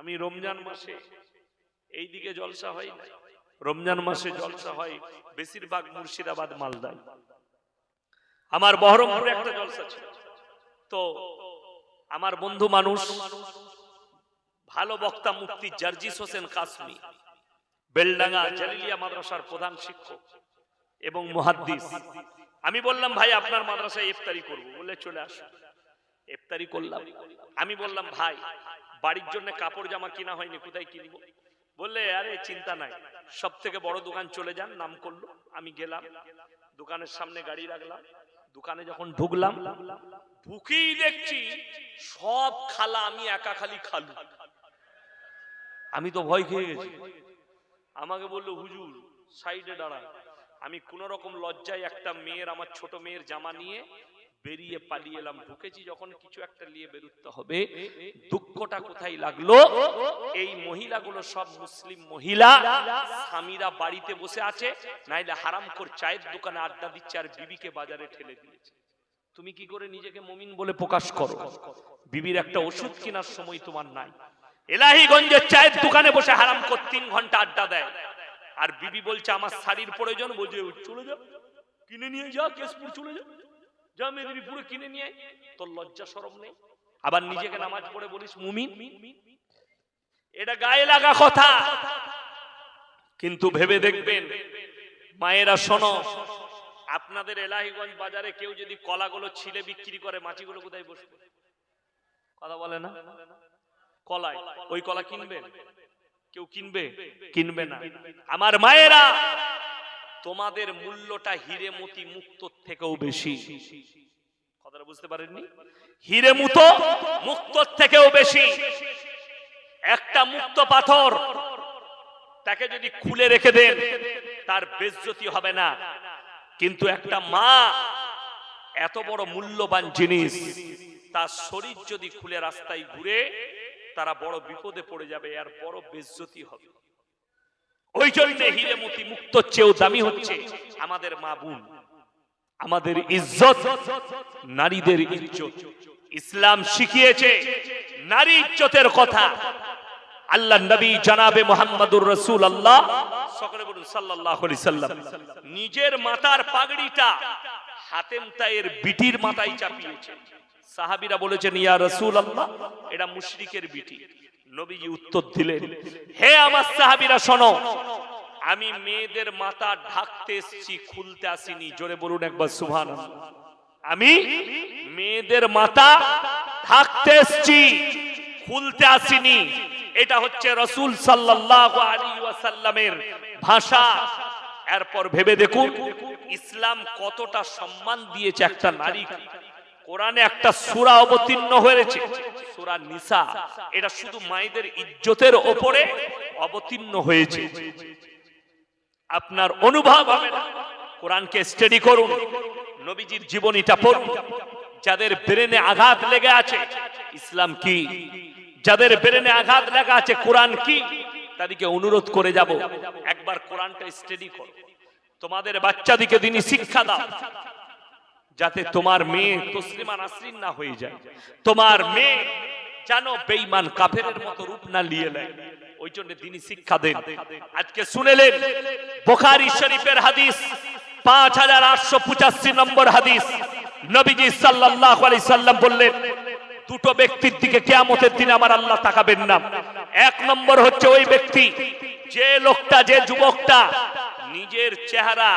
আমি রমজান মাসে এই দিকে জলসা হয় না। রমজান মাসে জলসা হয় বেশিরভাগ মুর্শিদাবাদ, মালদায়। আমার বহরমপুরে একটা জলসা ছিল। তো আমার বন্ধু মানুষ, ভালো বক্তা মুক্তি জার্জিস হোসেন কাসমি, বেলডাঙ্গা জালিলিয়া মাদ্রাসার প্রধান শিক্ষক এবং মুহাদ্দিস। আমি বললাম, ভাই, আপনার মাদ্রাসায় ইফতারি করব। বলে চলে আসো ইফতারি করলাম। আমি বললাম, ভাই বাড়ির জন্য কাপড় জামা কিনা হয়নি, কোথায় কিনবো? বললে, আরে, চিন্তা নাই। সব থেকে বড় দোকান চলে যান, নাম করল, আমি গেলাম। দোকানের সামনে গাড়ি রাখলাম। দোকানে যখন ঢুকলাম, ঢুকেই দেখছি সব খালা আমি একা খালি খালু। আমি তো ভয় খেয়ে গেছি। আমাকে বলল, হুজুর, সাইডে দাঁড়ান। আমি কোন রকম লজ্জায় একটা মেয়ের, আমার ছোট মেয়ের জামা নিয়ে বেরিয়ে পালিয়ে এলাম, ঢুকেছি যখন কিছু একটা নিয়ে বেরুতে হবে। দুঃখটা কোথায় লাগল? এই মহিলাগুলো সব মুসলিম মহিলা, স্বামীরা বাড়িতে বসে আছে, নাইলে হারাম কর চায়ের দোকানে আড্ডা দিচ্ছে আর বিবিকে বাজারে ঠেলে দিয়েছে। তুমি কি করে নিজেকে মমিন বলে প্রকাশ করো? বিবির একটা ওষুধ কেনার সময় তোমার নাই। এলাহিগঞ্জের চায়ের দোকানে বসে হারাম কর তিন ঘণ্টা আড্ডা দেয়। আর বিবি বলছে, আমার শাড়ির প্রয়োজন। বলছে, চলে যাও কিনে নিয়ে যা, কেশপুর চলে যাও যা মেদিনীপুরে কিনে নিয়ে তোর লজ্জা সরম নেই। আবার নিজেকে নামাজ পড়ে বলিস, মুমিন? এটা গায়ে লাগা কথা। কিন্তু ভেবে দেখবেন, মায়েরা শোনো, আপনাদের এলাহিগঞ্জ বাজারে কেউ যদি কলাগুলো ছিলে বিক্রি করে মাছিগুলো কোথায় বসবে? কথা বলে না? কলায়। ওই কলা কিনবেন? কেউ কিনবে? কিনবে না। আমার মায়েরা তোমাদের মূল্যটা হিরে মতি মুক্ত থেকেও বেশি। কথাটা বুঝতে পারেননি? হিরে মুতো মুক্ত থেকেও বেশি। একটা মুক্ত পাথর তাকে যদি খুলে রেখে দেন, তার বেজ্জতি হবে না। কিন্তু একটা মা এত বড় মূল্যবান জিনিস, তার শরীর যদি খুলে রাস্তায় ঘুরে, তারা বড় বিপদে পড়ে যাবে, আর বড় বেজ্জতি হবে। ওই জন্য হিরেমতি মুক্ত চেয়েও দামি হচ্ছে আমাদের মা বোন, আমাদের ইজ্জত, নারীদের ইজ্জত। ইসলাম শিখিয়েছে নারী ইজ্জতের কথা। আল্লাহ নবী জানাবে মোহাম্মদুর রসুল আল্লাহ নিজের মাথার পাগড়িটা হাতেম তাইয়ের বিটির মাথায় চাপিয়েছে। সাহাবিরা বলেছেন, ইয়া রাসূল আল্লাহ এটা মুশরিকের বিটি। নবীজি উত্তর দিলেন, হে আমার সাহাবীরা, শোনো, আমি মেয়েদের মাথা ঢাকতে এসেছি, খুলতে আসিনি। জোরে বলুন একবার, সুবহানাল্লাহ। আমি মেয়েদের মাথা ঢাকতে এসেছি, খুলতে আসিনি। এটা হচ্ছে রসুল সাল্লাল্লাহু আলাইহি ওয়াসাল্লামের ভাষা। এরপর ভেবে দেখুন, ইসলাম কতটা সম্মান দিয়েছে একটা নারীকে। কোরআনে একটা সূরা অবতীর্ণ হয়েছে। সূরা নিসা, এটা শুধু মায়েদের ইজ্জতের ওপরে অবতীর্ণ হয়েছে। আপনার অনুভব হবে না। কোরআনকে স্টাডি করুন। নবীজির জীবনীটা পড়ুন। যাদের ব্রেনে আঘাত লেগে আছে, ইসলাম কি? যাদের ব্রেনে আঘাত লেগে আছে, কোরআন কি? তাদেরকে অনুরোধ করে যাব। একবার কোরআনটা স্টাডি করো। তোমাদের বাচ্চাদিকে দিনই শিক্ষা দাও। যাতে তোমার মেয়ে তসলিমা নাসরিন না হয়ে যায়। তোমার মেয়ে জানো বেঈমান কাফেরের মতো রূপ না নিয়ে নেয়। ওই জন্য তিনি শিক্ষা দেন। আজকে শুনেলেন বোখারি শরীফের হাদিস, পাঁচ হাজার আটশো পঁচাশি নম্বর হাদিস। নবীজি সাল্লাহ আলি সাল্লাম বললেন, দুটো ব্যক্তির দিকে কেয়ামতের দিন আমার আল্লাহ তাকাবেন না। এক নম্বর হচ্ছে ওই ব্যক্তি, যে লোকটা, যে যুবকটা, নিজের চেহারা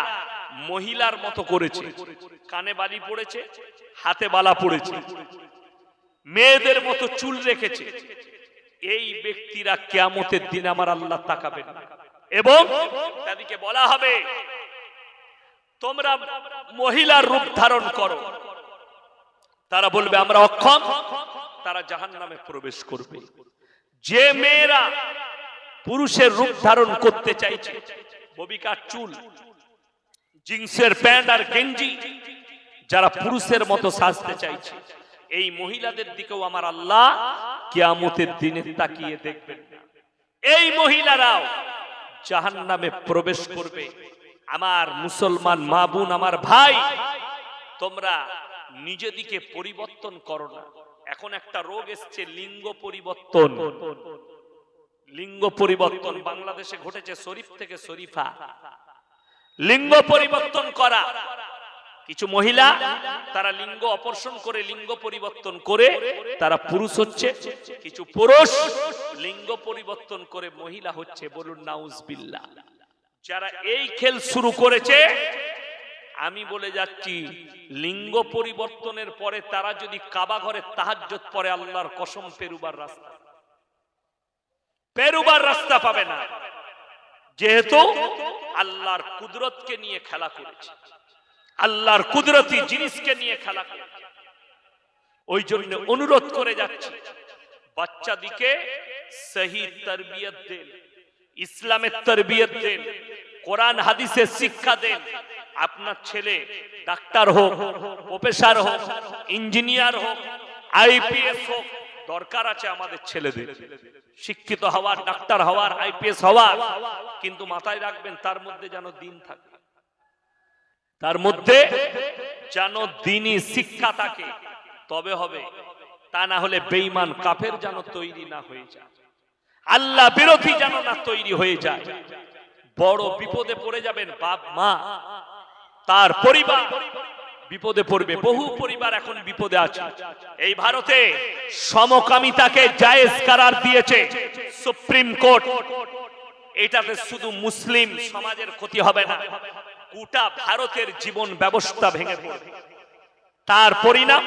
মহিলার মতো করেছে। কানে বালি পড়েছে, হাতে বালা পড়েছে। মেয়েদের মতো চুল রেখেছে। এই ব্যক্তিরা কেয়ামতের দিন আমার আল্লাহ তাকাবেন। এবং তাদেরকে বলা হবে, তোমরা মহিলার রূপ ধারণ করো। তারা বলবে, আমরা অক্ষম। তারা জাহান নামে প্রবেশ করবে। যে মেয়েরা পুরুষের রূপ ধারণ করতে চাইছে, ববিকার চুল জিন্সের প্যান্ট আর গেঞ্জি যারা পুরুষের মতো সাজতে চাইছে। এই মহিলাদের দিকেও আমার আল্লাহ কিয়ামতের দিনে তাকিয়ে দেখবেন। এই মহিলারাও জাহান নামে প্রবেশ করবে। আমার মুসলমান মা বোন, আমার ভাই, তোমরা নিজেদিকে পরিবর্তন করো না। এখন একটা রোগ এসছে, লিঙ্গ পরিবর্তন। লিঙ্গ পরিবর্তন বাংলাদেশে ঘটেছে শরীফ থেকে শরীফা। লিঙ্গ পরিবর্তন করা। কিছু মহিলা, তারা লিঙ্গ অপর্ষণ করে লিঙ্গ পরিবর্তন করে তারা পুরুষ হচ্ছে। কিছু পুরুষ লিঙ্গ পরিবর্তন করে মহিলা হচ্ছে বলুন নাউজবিল্লা যারা এই খেল শুরু করেছে, আমি বলে যাচ্ছি, লিঙ্গ পরিবর্তনের পরে তারা যদি কাবা ঘরে তাহাজ্জত পরে, আল্লাহর কসম পেরুবার রাস্তা। পেরুবার রাস্তা পাবে না। যেহেতু আল্লাহর কুদরতকে নিয়ে খেলা করেছে, আল্লাহর কুদরতি জিনিসকে নিয়ে খেলা করেছে, ওই জন্য অনুরোধ করে যাচ্ছে তরবিয়ত দেন ইসলামের তরবিয়ত দেন, কোরআন হাদিসের শিক্ষা দেন, আপনার ছেলে ডাক্তার হোক, প্রফেসর হোক, ইঞ্জিনিয়ার হোক, আইপিএস হোক দরকার আছে আমাদের ছেলেদের। শিক্ষিত হওয়ার, ডাক্তার হওয়ার, আইপিএস হওয়ার। কিন্তু মাথায় রাখবেন, তার মধ্যে যেন দিন থাকে। তার মধ্যে যেন দিনই শিক্ষা থাকে। তবে হবে, তা না হলে বেঈমান কাফের যেন তৈরি না হয়ে যায়। আল্লাহ বিরোধী যেন না তৈরি হয়ে যায়। বড় বিপদে পড়ে যাবেন বাপ, মা, তার পরিবার। বিপদে পড়বে বহু পরিবার এখন বিপদে আছে। এই ভারতে সমকামিতাকে জায়েজ করার দিয়েছে সুপ্রিম কোর্ট। এটাতে শুধু মুসলিম সমাজের ক্ষতি হবে না গোটা ভারতের জীবন ব্যবস্থা ভেঙে পড়বে। তার পরিণাম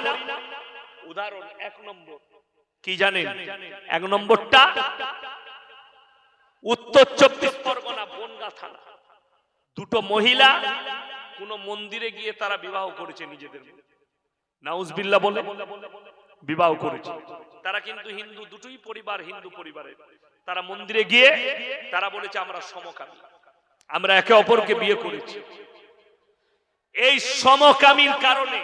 উদাহরণ এক নম্বর। কি জানেন? এক নম্বরটা? উত্তর চব্বিশ পরগনা বনগা থানা। দুটো মহিলা কোন মন্দিরে গিয়ে তারা বিবাহ করেছে নিজেদের। নাউজবিল্লা বলে বিবাহ করেছে। তারা কিন্তু হিন্দু, দুটোই পরিবার হিন্দু পরিবারের। তারা মন্দিরে গিয়ে তারা বলেছে, আমরা সমকামী। আমরা একে অপরকে বিয়ে করেছি। এই সমকামীর কারণে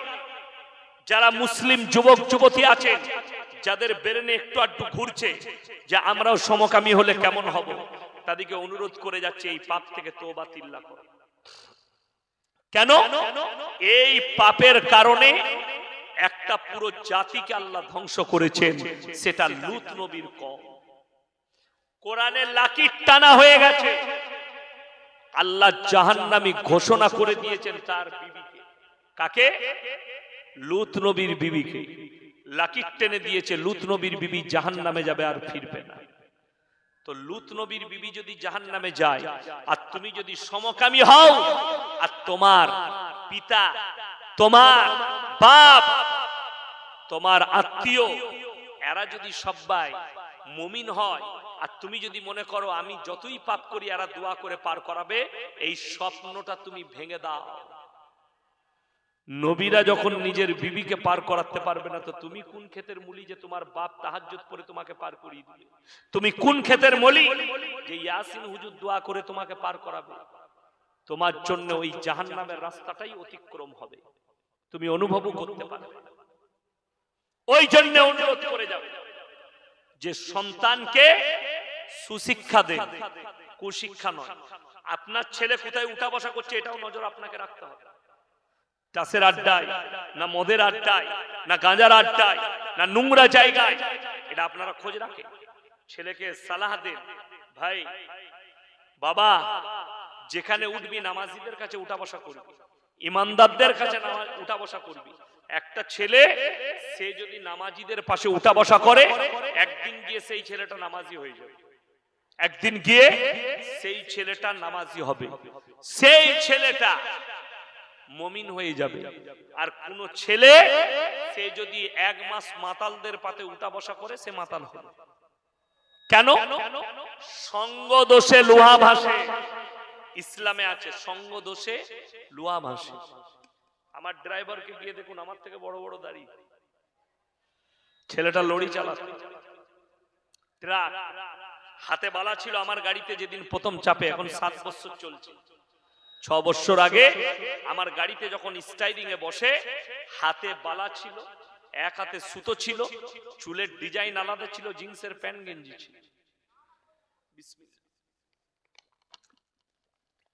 যারা মুসলিম যুবক, যুবতী আছেন, যাদের বেরেনে একটু আধটু ঘুরছে, যে আমরাও সমকামী হলে কেমন হব? তাদেরকে অনুরোধ করে যাচ্ছে, এই পাপ থেকে তো তিল্লা করে। কেন? এই পাপের কারণে একটা পুরো জাতিকে আল্লাহ ধ্বংস করেছেন, সেটা লুত নবীর কম। কোরআনের লাকির টানা হয়ে গেছে। আল্লাহ জাহান্নামী ঘোষণা করে দিয়েছেন তার বিবিকে। কাকে? লুত নবীর বিবিকে। লাকির টেনে দিয়েছে, লুত নবীর বিবি জাহান নামে যাবে আর ফিরবে না। তো লুত নবীর বিবি যদি জাহান নামে যায়, আর তুমি যদি সমকামী হও, আর তোমার পিতা, তোমার বাপ, তোমার আত্মীয়, এরা যদি সবাই মুমিন হয়, আর তুমি যদি মনে করো আমি যতই পাপ করি, এরা দোয়া করে পার করাবে, এই স্বপ্নটা তুমি ভেঙে দাও। নবীরা যখন নিজের বিবিকে পার করাতে পারবে না, তো তুমি কোন ক্ষেতের মুলি যে তোমার বাপ তাহাজ্জুদ করে তোমাকে পার করিয়ে দিবে? তুমি কোন ক্ষেতের মলি যে ইয়াসিন হুজুর দোয়া করে তোমাকে পার করাবে? তোমার জন্য ওই জাহান্নামের রাস্তাটাই অতিক্রম হবে। তুমি অনুভবও করতে পারবে ওই জন্য অনুরোধ করে যাবে যে সন্তানকে সুশিক্ষা দে, কুশিক্ষা নয়। আপনার ছেলে কোথায় উঠা বসা করছে এটাও নজর আপনাকে রাখতে হবে। চাষের আড্ডায়, না মদের আড্ডায়, না গাঁজার আড্ডায়, না নোংরা জায়গায়, এটা আপনারা খোঁজ রাখেন। ছেলেকে সালাহ দেন, ভাই, বাবা, যেখানে উঠবি নামাজিদের কাছে উঠা বসা করবি, ইমানদারদের কাছে উঠা বসা করবি। একটা ছেলে, সে যদি নামাজিদের পাশে উঠা বসা করে, একদিন গিয়ে সেই ছেলেটা নামাজি হয়ে যাবে। একদিন গিয়ে সেই ছেলেটা নামাজি হবে। সেই ছেলেটা মমিন হয়ে যাবে। আর কোন ছেলে, সে যদি এক মাস মাতালদের পাতে উঠা বসা করে, সে মাতাল হবে। কেন? সঙ্গ দোষে লোহা ভাসে। ইসলামে আছে, সঙ্গ দোষে লোহা ভাসে। আমার ড্রাইভারকে গিয়ে দেখুন, আমার থেকে বড় বড় দাড়ি। ছেলেটা লড়ি চালাতো। ট্রাক। হাতে বালা ছিল আমার গাড়িতে যেদিন প্রথম চাপে, এখন সাত বছর চলছে। ছ বছর আগে আমার গাড়িতে যখন স্টাইরিং এ বসে হাতে বালা ছিল এক হাতে সুতো ছিল চুলের ডিজাইন আলাদা ছিল জিন্সের প্যান্ট গেঞ্জি ছিল।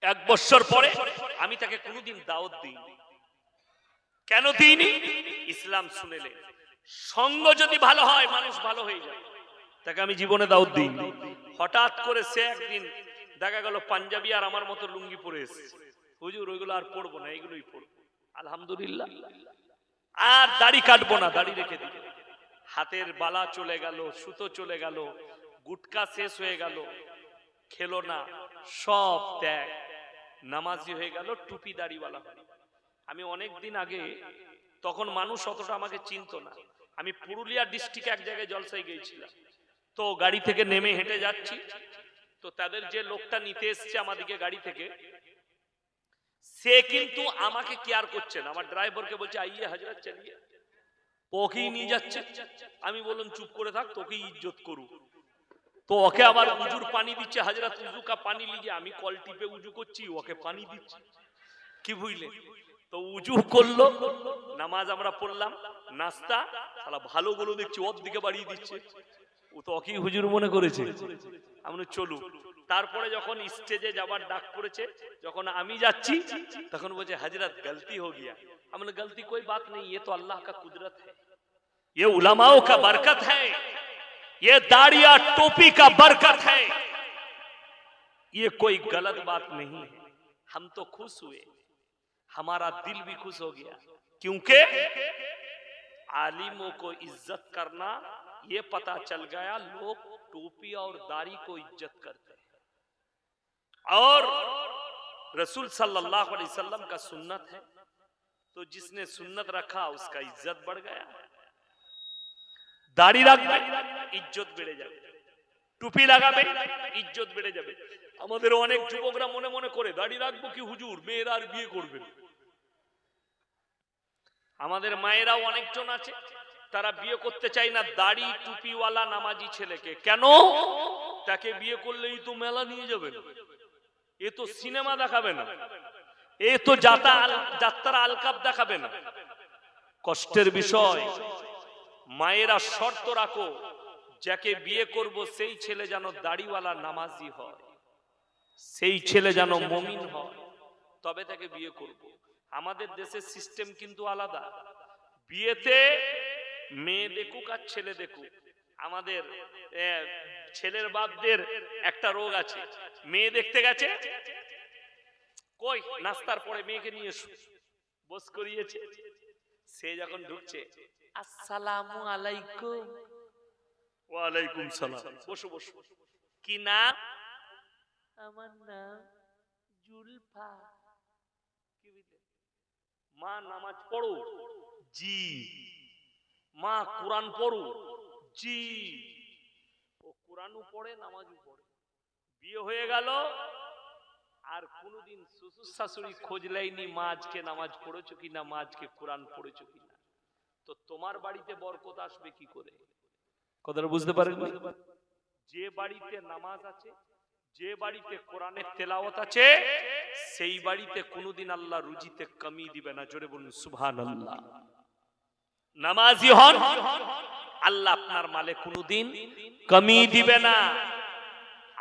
এক বছর পরে আমি তাকে কোনোদিন দাওয়াত দিইনি। কেন দিইনি? ইসলাম শুনেলে। সঙ্গ যদি ভালো হয় মানুষ ভালো হয়ে যায়। তাকে আমি জীবনে দাওয়াত দিই হঠাৎ করে সে একদিন দেখা গেল পাঞ্জাবি আর আমার মতো লুঙ্গি পরে এসেছে। হুজুর, ওইগুলো আর পড়ব না, এগুলোই পড়ব আলহামদুলিল্লাহ। আর দাড়ি কাটবো না, দাড়ি রেখে দিল হাতের বালা চলে গেল, সুতো চলে গেল, গুটকা শেষ হয়ে গেল, খেলো না, সব ত্যাগ। নামাজি হয়ে গেল, টুপি দাড়িওয়ালা। আমি অনেক দিন আগে, তখন মানুষ অতটা আমাকে চিনতো না। আমি পুরুলিয়া ডিস্ট্রিক্টে এক জায়গায় জলসায় গিয়েছিলাম। তো গাড়ি থেকে নেমে হেঁটে যাচ্ছি। তো তাদের যে লোকটা নিতে এসছে আমাদিকে গাড়ি থেকে, সে কিন্তু আমাকে কেয়ার করছে না। আমার ড্রাইভারকে বলছে, আইয়ে হাজরাত, চালিয়ে। ওকেই নিয়ে যাচ্ছে। আমি বললাম, চুপ করে থাক, তোকেই ইজ্জত করু। তো ওকে আবার উজুর পানি দিচ্ছে, হাজরাত, উজু কা পানি লিজে আমি কল টিপে উজু করছি, ওকে পানি দিচ্ছি। কি বুঝলে? তো উজু করল, নামাজ আমরা পড়লাম, নাস্তা ভালো গুলো দেখছি, ওর দিকে বাড়িয়ে দিচ্ছে। ও তো ওকেই হুজুর মনে করেছে আমরা চলু তারপরে যখন স্টেজে যাবার ডাক পড়েছে যখন আমি যাচ্ছি তখন বলছে হাজরত গলতি हो गया हमने गलती कोई बात नहीं ये तो अल्लाह का कुदरत है ये उलमाओं का बरकत है ये दाढ़िया टोपी का बरकत है ये कोई गलत बात नहीं है हम तो खुश हुए हमारा दिल भी खुश हो गया क्योंकि आलिमों को इज्जत करना ये पता चल गया लोग टोपी और दाढ़ी को इज्जत करते हैं और रसूल सल्लल्लाहु अलैहि वसल्लम का सुन्नत है तो जिसने सुन्नत रखा उसका इज्जत बढ़ गया দাড়ি রাখবে ইজ্জত বেড়ে যাবে টুপি লাগাবে ইজ্জত বেড়ে যাবে আমাদের অনেক যুবকরা মনে মনে করে দাড়ি রাখবো কি হুজুর মেয়েরা আর বিয়ে করবেন আমাদের মায়েরাও অনেকজন আছে তারা বিয়ে করতে চায় না, দাড়ি টুপিওয়ালা নামাজি ছেলেকে। কেন? তাকে বিয়ে করলেই তো মেলা নিয়ে যাবেন। এ তো সিনেমা দেখাবে না। এ তো যাতা আল- যাত্রা আলকাপ দেখাবে না। কষ্টের বিষয়, মায়েরা শর্ত রাখো, যাকে বিয়ে করব সেই ছেলে যেন দাড়িওয়ালা নামাজি হয়। সেই ছেলে যেন মমিন হয়। তবে তাকে বিয়ে করব। আমাদের দেশের সিস্টেম কিন্তু আলাদা। বিয়েতে মেয়ে দেখুক আর ছেলে দেখুক আমাদের ছেলের বাপদের একটা রোগ আছে। মেয়ে দেখতে গেছে? কই? নাস্তার পরে মেয়েকে নিয়ে বস করিয়েছে। সে যখন ঢুকছে আসসালামু আলাইকুম। ওয়ালাইকুম সালাম। বসো বসো। কি নাম? আমার নাম জুলফা। কি মা নামাজ পড়ো। জি। মা কোরআন পড়ো। জি। ও কোরআনও পড়ে, নামাজও পড়ে। বিয়ে হয়ে গেল। আর কোনোদিন শ্বশুর শাশুড়ি খোঁজ লাইনি মা আজকে নামাজ পড়েছো কিনা, মা আজকে কোরআন পড়েছো কিনা। তো তোমার বাড়িতে বরকত আসবে কি করে? কথাটা বুঝতে পারেন যে বাড়িতে নামাজ আছে, যে বাড়িতে কোরআনের তেলাওয়াত আছে, সেই বাড়িতে কোনোদিন আল্লাহ রুজিতে কমি দিবে না। জোরে বলুন, সুবহানাল্লাহ। নামাজি হন, আল্লাহ আপনার মালে কোনোদিন কমি দিবে না।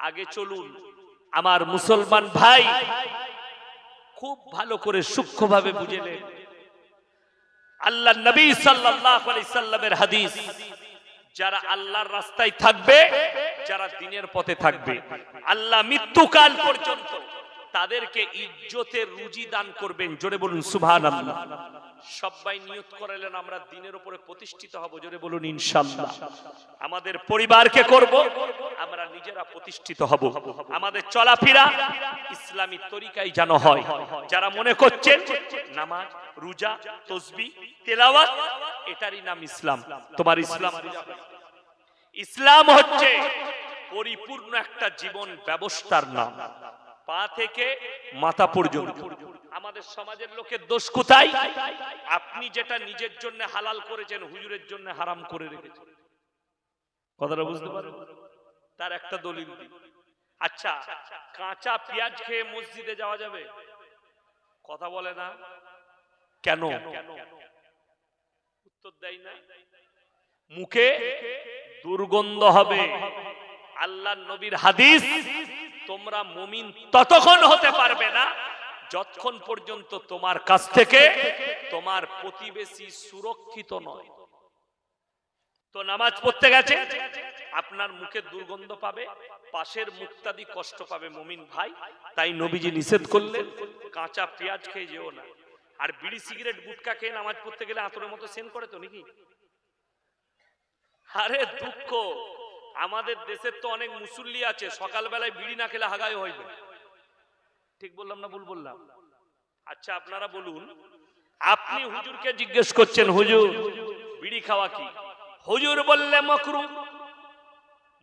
আগে চলুন, আমার মুসলমান ভাই খুব ভালো করে সূক্ষ্মভাবে বুঝেলেন আল্লাহ নবী সাল্লামের হাদিস, যারা আল্লাহর রাস্তায় থাকবে, যারা দিনের পথে থাকবে, আল্লাহ মৃত্যুকাল পর্যন্ত তাদেরকে ইজ্জতের রুজি দান করবেন। জোরে বলুন, সুবহানাল্লাহ। সবাই নিয়ত করালেন আমরা দিনের উপরে প্রতিষ্ঠিত হব, জোরে বলুন, ইনশাআল্লাহ। আমাদের পরিবারকে করব, আমরা নিজেরা প্রতিষ্ঠিত হব। আমাদের চলাফেরা ইসলামী তরিকায় যেন হয়। যারা মনে করছেন, নামাজ, রোজা, তসবি, তেলাওয়াত, এটারই নাম ইসলাম। তোমার ইসলাম? ইসলাম হচ্ছে পরিপূর্ণ একটা জীবন ব্যবস্থার নাম। পা থেকে মাথা পর্যন্ত। আমাদের সমাজের লোকের দোষ কোথায়? আপনি যেটা নিজের জন্য হালাল করেছেন, হুজুরের জন্য হারাম করে রেখেছেন। কথাটা বুঝতে পারেন তার একটা দলিল আচ্ছা কাঁচা পেঁয়াজ খেয়ে মসজিদে যাওয়া যাবে? কথা বলে না? কেন? উত্তর দেয় না মুখে দুর্গন্ধ হবে। আল্লাহ নবীর হাদিস, তোমরা মুমিন ততক্ষণ হতে পারবে না যতক্ষণ পর্যন্ত তোমার কাছ থেকে তোমার প্রতিবেশী সুরক্ষিত নয়। তো নামাজ পড়তে গেছে, আপনার মুখে দুর্গন্ধ পাবে, পাশের মুক্তাদি কষ্ট পাবে মমিন ভাই, তাই নবীজি নিষেধ করলেন, কাঁচা পেঁয়াজ খেয়ে যেও না। আর বিড়ি, সিগারেট, গুটকা খেয়ে নামাজ পড়তে গেলে আতরের মতো সেন করে তো নাকি? আরে দুঃখ। আমাদের দেশের তো অনেক মুসল্লি আছে, সকালবেলায় বিড়ি না খেলে হাগায় হইবে। ঠিক বললাম না ভুল বললাম? আচ্ছা আপনারা বলুন, আপনি হুজুরকে জিজ্ঞেস করছেন, হুজুর, বিড়ি খাওয়া কি? হুজুর বললে মকরু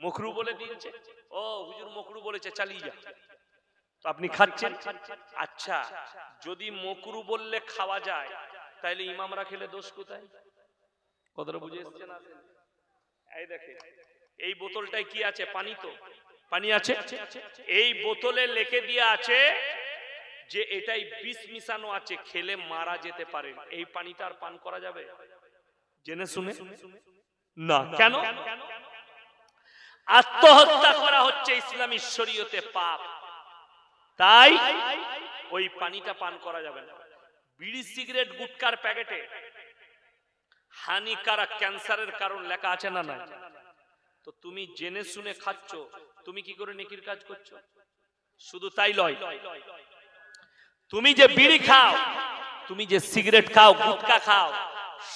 মকরু বলে দিয়েছে? ও, হুজুর মকরু বলেছে, চালিয়ে যা। তো আপনি খাচ্ছেন? আচ্ছা যদি মকরু বললে খাওয়া যায় তাহলে ইমামরা খেলে দোষ কোথায়? কথাটা বুঝে এসছেন? এই দেখে এই বোতলটায় কি আছে? পানি তো। পানি আছে? এই বোতলে লিখে দিয়ে আছে যে এটাই বিষ মিশানো আছে, খেলে মারা যেতে পারে। এই পানিটা আর পান করা যাবে? জেনে শুনে? না। কেন? আত্মহত্যা করা হচ্ছে ইসলামী শরীয়তে পাপ। তাই ওই পানিটা পান করা যাবে না। বিড়ি, সিগারেট, গুটকার প্যাকেটে। হানিকারক ক্যান্সারের কারণ লেখা আছে না না তো তুমি জেনে শুনে খাচ্ছ। তুমি কি করে নেকির কাজ করছ? শুধু তাই লয়। তুমি যে বিড়ি খাও, তুমি যে সিগারেট খাও, গুটকা খাও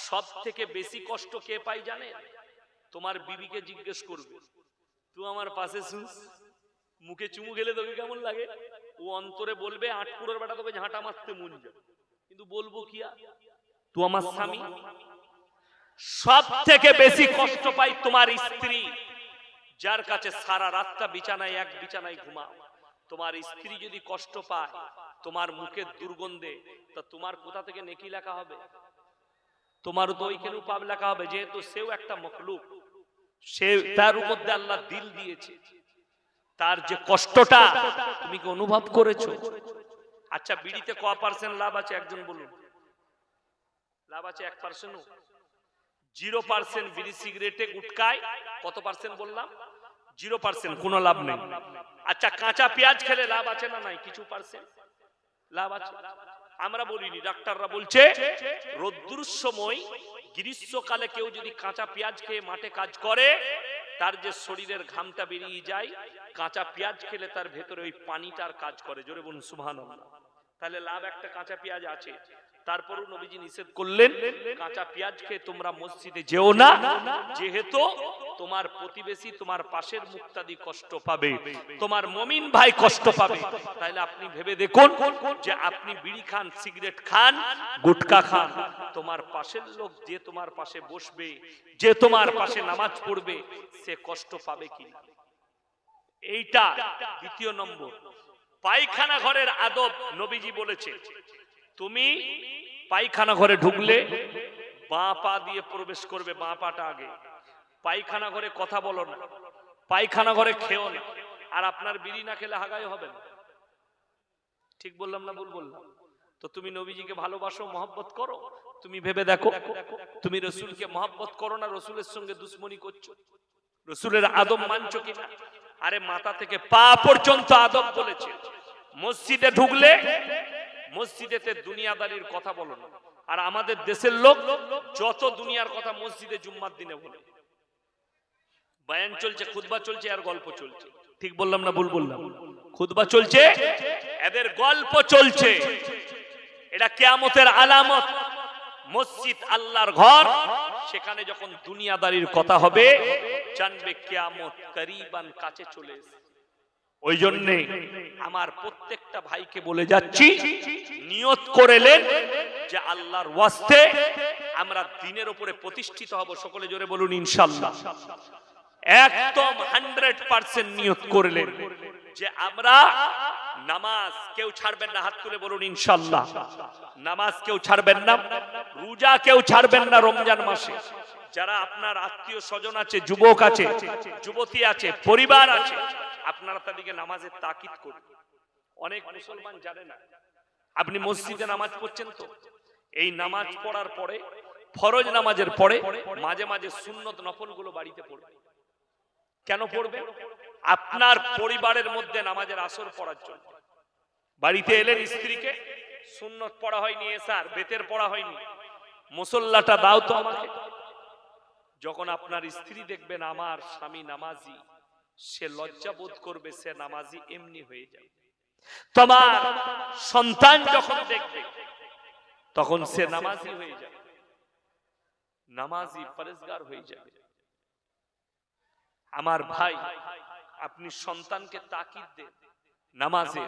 সব থেকে বেশি কষ্ট কে পাই জানে? তোমার বিবিকে জিজ্ঞেস করবে। তুই আমার পাশে শুস। মুখে চুমু গেলে তোকে কেমন লাগে? ও অন্তরে বলবে, আটকুড়োর বেটা তোকে ঝাঁটা মারতে মন যাবে। কিন্তু বলব কি তুই আমার স্বামী। সব থেকে বেশি কষ্ট পাই তোমার স্ত্রী। যার কাছে সারা রাতটা বিছানায়, এক বিছানায় ঘুমাও। তোমার স্ত্রী যদি কষ্ট পায়, তোমার মুখের দুর্গন্ধে, তা তোমার কোথা থেকে নেকি লেখা হবে? তোমার তো ওইখানেও পাপ লেখা হবে, যেহেতু সেও একটা মখলুক। সে তার মধ্যে আল্লাহ দিল দিয়েছে। তার যে কষ্টটা তুমি কি অনুভব করেছ? আচ্ছা বিড়িতে ক পার্সেন্ট লাভ আছে? একজন বলুন। লাভ আছে এক পার্সেন্টও জিরো পার্সেন্ট বিড়ি সিগারেটে গুটকায়, কত পার্সেন্ট বললাম? জিরো পার্সেন্ট, কোনো লাভ নেই। আচ্ছা কাঁচা পেঁয়াজ খেলে লাভ আছে না নাই? কিছু পার্সেন্ট? লাভ আছে? আমরা বলিনি, ডাক্তাররা বলছে রোদ্দুর সময় গ্রীষ্মকালে কেউ যদি কাঁচা পেঁয়াজ খেয়ে মাঠে কাজ করে, তার যে শরীরের ঘামটা বেরিয়ে যায়, কাঁচা পেঁয়াজ খেলে তার ভেতরে ওই পানিটার কাজ করে। জোরে বলুন সুবহান তাহলে লাভ একটা কাঁচা পেঁয়াজ আছে। তারপরও নবীজি নিষেধ করলেন, কাঁচা পেঁয়াজ খেয়ে তোমরা মসজিদে যেও না, যেহেতু তোমার প্রতিবেশী তোমার পাশের মুক্তাদি কষ্ট পাবে, তোমার মমিন ভাই কষ্ট পাবে। তাহলে আপনি ভেবে দেখুন যে আপনি বিড়ি খান, সিগারেট খান, গুটকা খান। তোমার পাশের লোক যে তোমার পাশে বসবে, যে তোমার পাশে নামাজ পড়বে, সে কষ্ট পাবে কি এইটা দ্বিতীয় নম্বর। পায়খানা ঘরের আদব নবীজি বলেছে। তুমি পায়খানা ঘরে ঢুকলে বাঁ পা দিয়ে প্রবেশ করবে, বাঁ পাটা আগে। পায়খানা ঘরে কথা বলো না, পায়খানা ঘরে খেও না, আর আপনার বিড়ি না খেলে হাগাই হবে না। ঠিক বললাম না ভুল বললাম? তো তুমি নবীজিকে ভালোবাসো, মহব্বত করো? তুমি ভেবে দেখো, তুমি রসুলকে মহব্বত করো না, রসুলের সঙ্গে দুশ্মনী করছ? রসুলের আদব মানছো কিনা? আরে মাথা থেকে পা পর্যন্ত আদম বলেছে। মসজিদে ঢুকলে মসজিদেতে দুনিয়াদারির কথা বলো না আর আমাদের দেশের লোক যত দুনিয়ার কথা মসজিদে জুম্মার দিনে বলে। বয়ান চলছে খুদবা চলছে, আর গল্প চলছে। ঠিক বললাম না ভুল বললাম? খুদবা চলছে, এদের গল্প চলছে। এটা কেয়ামতের আলামত। মসজিদ আল্লাহর ঘর, সেখানে যখন দুনিয়াদারির কথা হবে, জানবে কেয়ামত করিবান কাছে চলে এসেছে। ওই জন্যে আমার প্রত্যেকটা ভাইকে বলে যাচ্ছি, নিয়ত করেলেন যে আল্লাহর ওয়াস্তে আমরা দিনের উপরে প্রতিষ্ঠিত হব। সকলে জোরে বলুন ইনশাল্লাহ একদম হান্ড্রেড পার্সেন্ট নিয়ত করলেন যে আমরা নামাজ কেউ ছাড়বেন না, হাত তুলে বলুন ইনশাল্লাহ নামাজ কেউ ছাড়বেন না, রোজা কেউ ছাড়বেন না রমজান মাসে। যারা আপনার আত্মীয় স্বজন আছে, যুবক আছে, যুবতী আছে, পরিবার আছে, আপনারা তাদেরকে নামাজের তাকিদ করুন। অনেক মুসলমান জানে না। আপনি মসজিদে নামাজ পড়ছেন তো? এই নামাজ পড়ার পরে, ফরজ নামাজের পরে, মাঝে মাঝে সুন্নত নফলগুলো বাড়িতে পড়বে। কেন পড়বে? আপনার পরিবারের মধ্যে নামাজের আসর পড়ার জন্য। বাড়িতে এলেন স্ত্রীকে, সুন্নত পড়া হয়নি এসার, বেতের পড়া হয়নি। মুসল্লাটা দাও তো আমাকে। যখন আপনার স্ত্রী দেখবেন আমার স্বামী নামাজি, সে লজ্জা বোধ করবে, সে নামাজি এমনি হয়ে যাবে। তোমার সন্তান যখন দেখবে, তখন সে নামাজি হয়ে যাবে। নামাজি পরেজগার হয়ে যাবে। আমার ভাই, আপনি সন্তানকে তাকিদ দেন, নামাজে।